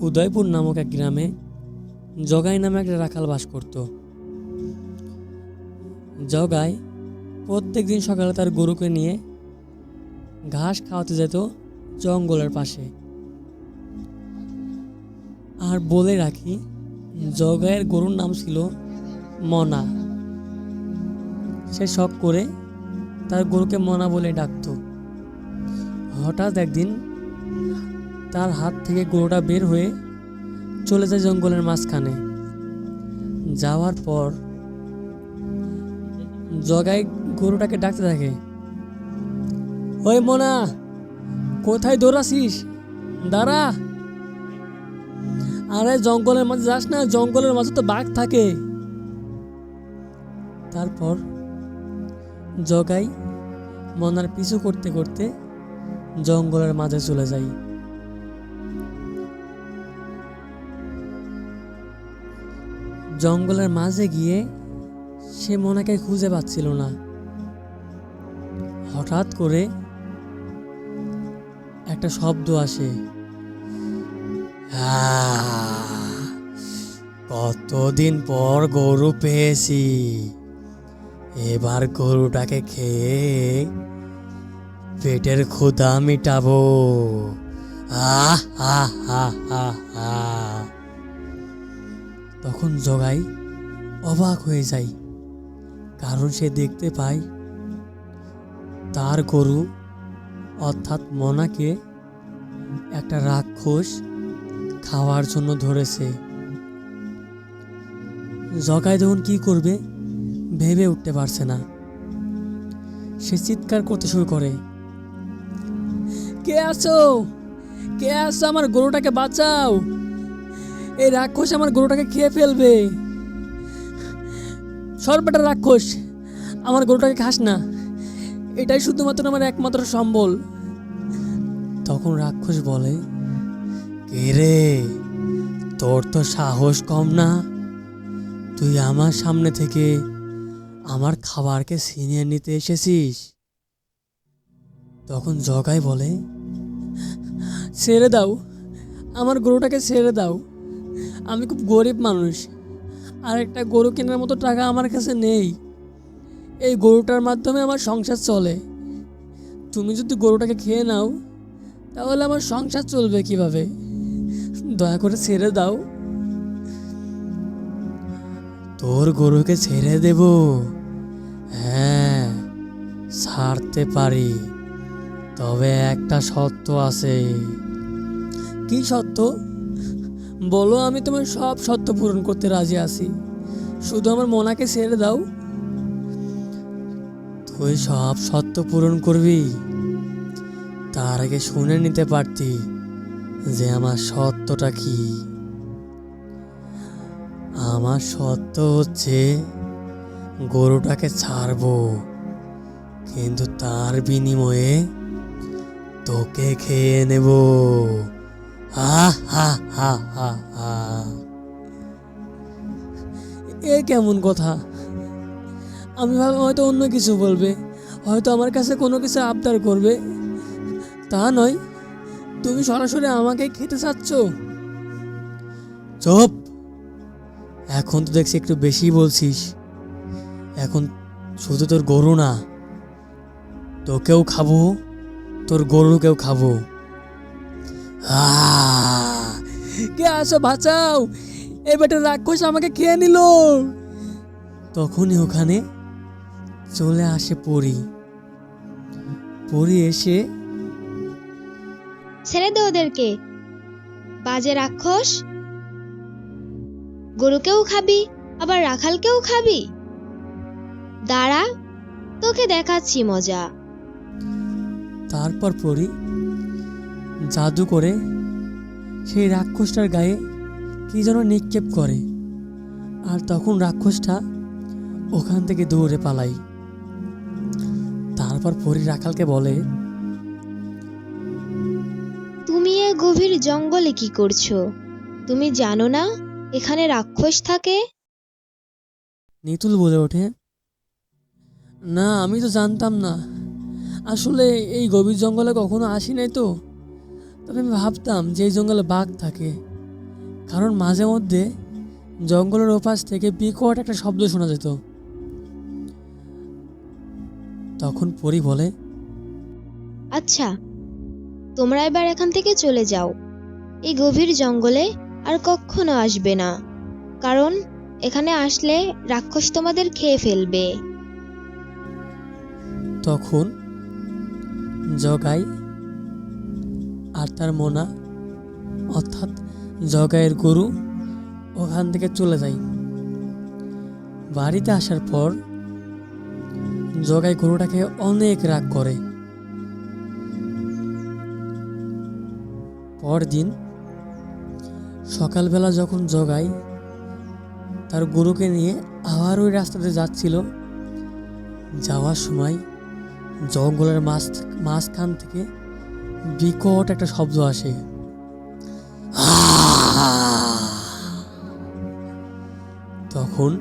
উদয়পুর নামক এক গ্রামে জগাই নামে একটা রাখাল বাস করত। জগাই প্রত্যেক দিন সকালে তার গরুকে নিয়ে ঘাস খাওয়াতে যেত জঙ্গলের পাশে। আর বলে রাখি, জগাইয়ের গরুর নাম ছিল মনা। সে শখ করে তার গরুকে মনা বলে ডাকতো। হঠাৎ একদিন তার হাত থেকে গরুটা বের হয়ে চলে যায় জঙ্গলের মাঝখানে। যাওয়ার পর জগাই গরুটাকে ডাকতে থাকে, ওই মোনা, কোথায় দৌড়াছিস? দাঁড়া। আরে জঙ্গলের মাঝে যাস না, জঙ্গলের মাঝে তো বাঘ থাকে। তারপর জগাই মনার পিছু করতে করতে জঙ্গলের মাঝে চলে যাই জঙ্গলের মাঝে গিয়ে সে মনাকে খুঁজে পাচ্ছিল না। হঠাৎ করে একটা শব্দ আসে। কতদিন পর গরু পেয়েছি। এবার গরুটাকে খেয়ে পেটের ক্ষুধা মিটাবো। আহ আহ আহ আহ আহ। তখন জগাই অবাক হয়ে যায়, কারণ সে দেখতে পায় তার গরু, অর্থাৎ মনাকে, একটা রাক্ষস খাওয়ার জন্য ধরেছে। জগাই তখন কি করবে ভেবে উঠতে পারছে না। সে চিৎকার করতে শুরু করে, কে আছো? কে আছো? আমার গরুটাকে বাঁচাও! এই রাক্ষস আমার গরুটাকে খেয়ে ফেলবে। সরবেটা রাক্ষস, আমার গরুটাকে খাস না। এটাই শুধুমাত্র আমার একমাত্র সম্বল। তখন রাক্ষস বলে, কে রে? তোর তো সাহস কম না। তুই আমার সামনে থেকে আমার খাবারকে ছিনিয়ে নিতে এসেছিস? তখন জগাই বলে, ছেড়ে দাও, আমার গরুটাকে ছেড়ে দাও। আমি খুব গরিব মানুষ। আর একটা গরু কেনার মতো টাকা আমার কাছে নেই। এই গরুটার মাধ্যমে আমার সংসার চলে। তুমি যদি গরুটাকে খেয়ে নাও, তাহলে আমার সংসার চলবে কীভাবে? দয়া করে ছেড়ে দাও। তোর গরুকে ছেড়ে দেব? হ্যাঁ ছাড়তে পারি। তবে একটা সত্য আছে। কি সত্য বলো, আমি তোমার সব সত্য পূরণ করতে রাজি আছি। শুধু আমার মনাকে ছেড়ে দাও। তুই সব সত্য পূরণ করবি? তার আগে শুনে নিতে পারতি যে আমার সত্যটা কি। আমার সত্য হচ্ছে গরুটাকে ছাড়বো, কিন্তু তার বিনিময়ে তোকে খেয়ে নেব। এ কেমন কথা? আমি ভাবলাম হয়তো অন্য কিছু বলবে, হয়তো আমার কাছে কোনো কিছু আবদার করবে। তা নয়, তুমি সরাসরি আমাকে খেতে চাচ্ছ? চুপ! এখন তো দেখছি একটু বেশি বলছিস। এখন শুধু তোর গরু না, তোকেও খাব, তোর গরুকেও খাব! কে আসো বাঁচাও। এই বেটা রাক্ষস আমাকে খেয়ে নিল। তখনই ওখানে চলে আসে পরি। পরি এসে ছেড়ে দে ওদেরকে। বাজে রাক্ষস। গরুকেও খাবি আবার রাখালকেও খাবি। দাঁড়া তোকে দেখাচ্ছি মজা। তারপর পরি জাদু করে সেই রাক্ষসটার গায়ে কি যেন নিক্ষেপ করে। আর তখন রাক্ষসটা ওখান থেকে দৌড়ে পালাই তারপর পরি রাখালকে বলে তুমি এ গভীর জঙ্গলে কি করছ? তুমি জানো না এখানে রাক্ষস থাকে? নিতুল বলে ওঠে না আমি তো জানতাম না। আসলে এই গভীর জঙ্গলে কখনো আসি নাই তো? তবে আমি ভাবতাম যে এই জঙ্গলে বাঘ থাকে। কারণ মাঝে মধ্যে জঙ্গলের ওপাশ থেকে বিকট একটা শব্দ শোনা যেত। তখন পরি বলে আচ্ছা তোমরা এবার এখান থেকে চলে যাও। এই গভীর জঙ্গলে আর কখনো আসবে না কারণ এখানে আসলে রাক্ষস তোমাদের খেয়ে ফেলবে। তখন জগাই আর তার মোনা, অর্থাৎ জগাইয়ের গরু, ওখান থেকে চলে যায়। বাড়িতে আসার পর জগাই গরুটাকে অনেক রাগ করে। পরদিন সকালবেলা যখন জগাই তার গরুকে নিয়ে আবার ওই রাস্তাতে যাচ্ছিল, যাওয়ার সময় জঙ্গলের মাছ মাঝখান থেকে বিকট একটা শব্দ আসে। তখন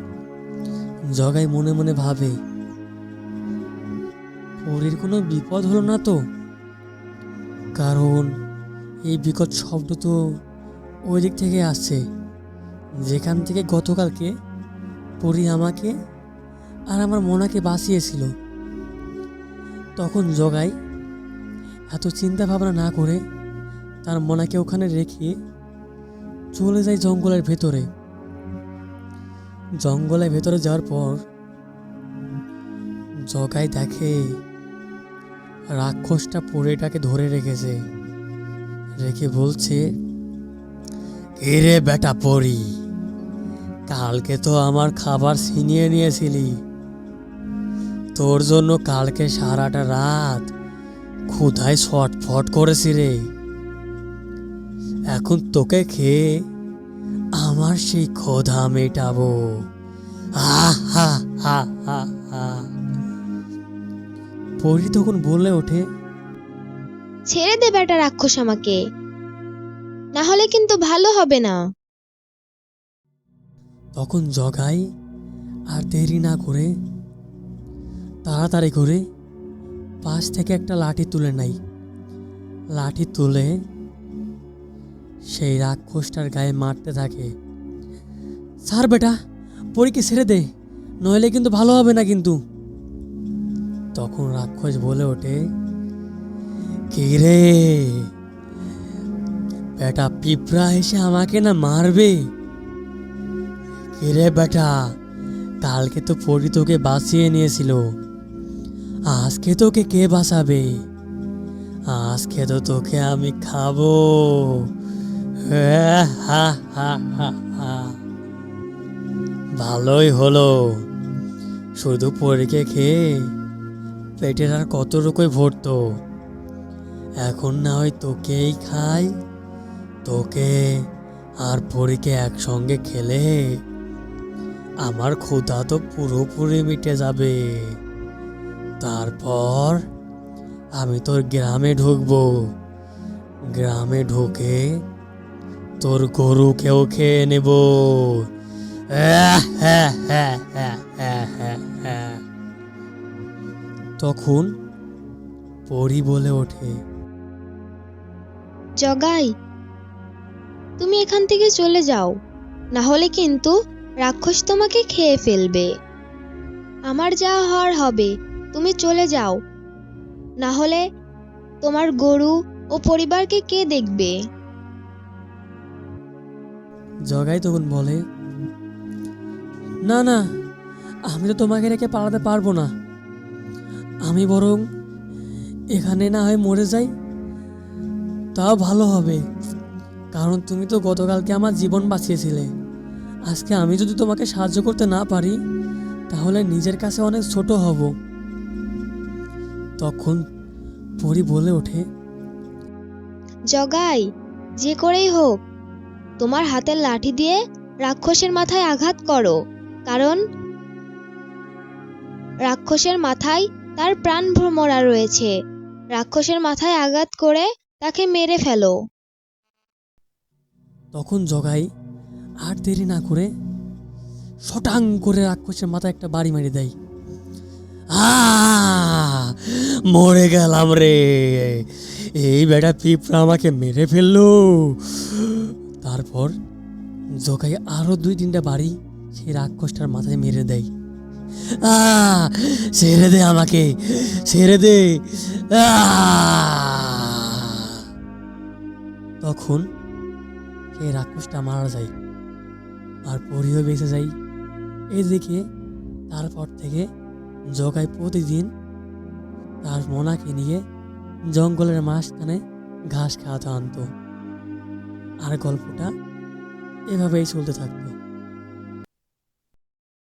জগাই মনে মনে ভাবে, পরীর কোনো বিপদ হলো না তো? কারণ এই বিকট শব্দ তো ওই দিক থেকে আসছে। যেখান থেকে গতকালকে পরী আমাকে আর আমার মোনাকে বাঁচিয়েছিল। তখন জগাই এত চিন্তা ভাবনা না করে তার মনাকে ওখানে রেখে চলে যায় জঙ্গলের ভেতরে। জঙ্গলের ভেতরে যাওয়ার পর জগাই দেখে রাক্ষসটা পরেটাকে ধরে রেখেছে। রেখে বলছে কে রে বেটা পড়ি কালকে তো আমার খাবার ছিনিয়ে নিয়েছিলি। তোর জন্য কালকে সারাটা রাত ক্ষুধায় ছটফট করেছি রে। এখন তোকে খেয়ে আমার সেই ক্ষোধা মেটাবো। আহ হা হা হা হা। পরি তখন বলে ওঠে ছেড়ে দে বেটা রাক্ষস আমাকে। না হলে কিন্তু ভালো হবে না। তখন জগাই আর দেরি না করে তাড়াতাড়ি করে পাশ থেকে একটা লাঠি তুলে নেয় লাঠি তুলে সেই রাক্ষসটার গায়ে মারতে থাকে। স্যার বেটা, পরীকে ছেড়ে দে, নইলে কিন্তু ভালো হবে না কিন্তু। তখন রাক্ষস বলে ওঠে, কে রে? বেটা পিঁপড়া এসে আমাকে না মারবে? রে বেটা, কালকে তো পরি তোকে বাঁচিয়ে নিয়েছিল। আজকে তোকে কে বাঁচাবে? আজকে তো তোকে আমি খাব। হ্যাঁ। ভালোই হলো। শুধু পরীকে খেয়ে পেটের আর কত কতটুকুই ভরতো এখন না হয় তোকেই খাই। তোকে আর পরীকে একসঙ্গে খেলে আমার ক্ষুধা তো পুরোপুরি মিটে যাবে। তারপর আমি তোর গ্রামে ঢুকবো। গ্রামে ঢুকে তোর গরুকেও খেয়ে নেব। হ্যাঁ, হ্যাঁ, হ্যাঁ। তখন পরি বলে ওঠে জগাই তুমি এখান থেকে চলে যাও। না হলে কিন্তু রাক্ষস তোমাকে খেয়ে ফেলবে। আমার যা হওয়ার হবে তুমি চলে যাও। না হলে তোমার গরু ও পরিবারকে কে দেখবে? জগাই তখন বলে, না না, আমি তো তোমাকে রেখে পালাতে পারব না। আমি বরং এখানে না হয় মরে যাই তাও ভালো হবে। কারণ তুমি তো গতকালকে আমার জীবন বাঁচিয়েছিলে। আজকে আমি যদি তোমাকে সাহায্য করতে না পারি, তাহলে নিজের কাছে অনেক ছোট হব। তখন পরি বলে ওঠে জগাই যে করেই হোক তোমার হাতের লাঠি দিয়ে রাক্ষসের মাথায় আঘাত করো কারণ রাক্ষসের মাথায় তার প্রাণ ভ্রমরা রয়েছে রাক্ষসের মাথায় আঘাত করে তাকে মেরে ফেলো তখন জগাই আর দেরি না করে শটাং করে রাক্ষসের মাথায় একটা বাড়ি মারি দেয়! মরে গেলাম রে। এই বেটা পিঁপড়া আমাকে মেরে ফেলল। তারপর জোকাই আরও দুই তিনটা বাড়ি সেই রাক্ষসটার মাথায় মেরে দেয়। ছেড়ে দে আমাকে, ছেড়ে দে। তখন সেই রাক্ষসটা মারা যায়, আর পরিও বেঁচে যায়। এদিকে তারপর থেকে জগাই প্রতিদিন তার মোনাকে নিয়ে জঙ্গলের মাঝখানে ঘাস খাওয়াতে আনত। আর গল্পটা এভাবেই চলতে থাকতো।